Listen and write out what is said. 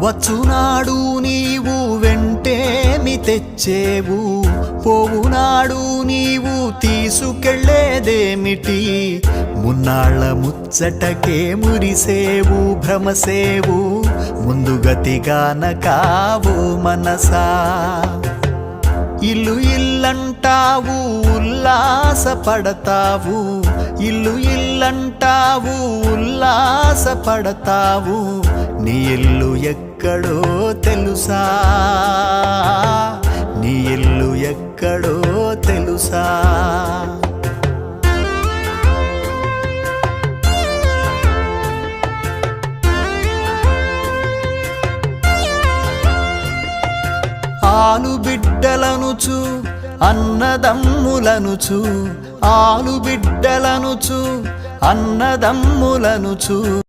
వచ్చునాడు నీవు వెంటేమి తెచ్చేవు? పోవునాడు నీవు తీసుకెళ్ళేదేమిటి? మున్నాళ్ళ ముచ్చటకే మురిసేవు భ్రమసేవు ముందుగతిగాన కావు మనసా. ఇల్లు ఇల్లంటావు ఉల్లాసపడతావు. ఇల్లు ఇల్లంటావు ఉల్లాసపడతావు. నీ ఇల్లు ఎక్కడో తెలుసా? నీ ఇల్లు ఎక్కడో తెలుసా? ఆలు బిడ్డలనుచు అన్నదమ్ములనుచు ఆలు బిడ్డలనుచు అన్నదమ్ములనుచు.